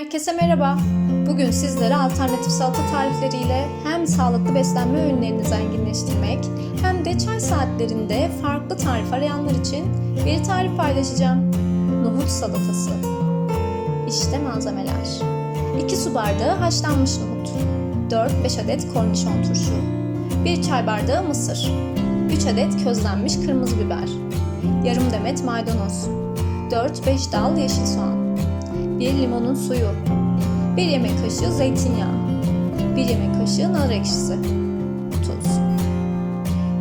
Herkese merhaba. Bugün sizlere alternatif salata tarifleriyle hem sağlıklı beslenme öğünlerini zenginleştirmek hem de çay saatlerinde farklı tarif arayanlar için bir tarif paylaşacağım. Nohut salatası. İşte malzemeler. 2 su bardağı haşlanmış nohut. 4-5 adet kornişon turşu. 1 çay bardağı mısır. 3 adet közlenmiş kırmızı biber. Yarım demet maydanoz. 4-5 dal yeşil soğan. 1 limonun suyu, 1 yemek kaşığı zeytinyağı, 1 yemek kaşığı nar ekşisi, tuz.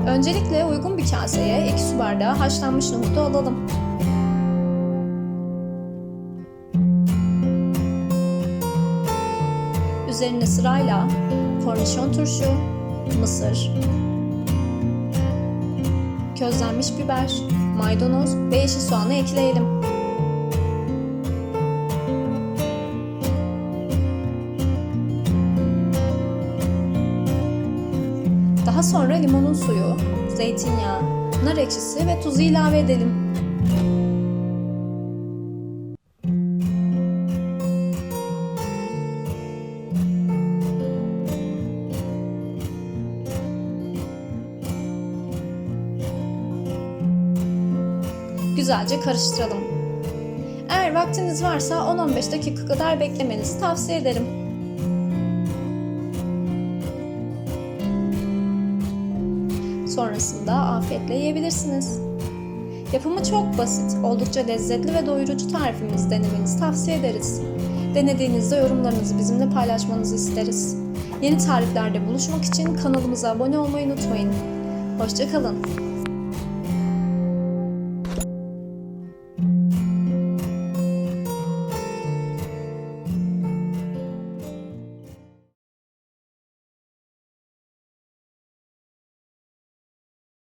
Öncelikle uygun bir kaseye 2 su bardağı haşlanmış nohudu alalım. Üzerine sırayla kornişon turşu, mısır, közlenmiş biber, maydanoz ve yeşil soğanı ekleyelim. Daha sonra limonun suyu, zeytinyağı, nar ekşisi ve tuzu ilave edelim. Güzelce karıştıralım. Eğer vaktiniz varsa 10-15 dakika kadar beklemenizi tavsiye ederim. Sonrasında afiyetle yiyebilirsiniz. Yapımı çok basit, oldukça lezzetli ve doyurucu tarifimizi denemenizi tavsiye ederiz. Denediğinizde yorumlarınızı bizimle paylaşmanızı isteriz. Yeni tariflerde buluşmak için kanalımıza abone olmayı unutmayın. Hoşçakalın.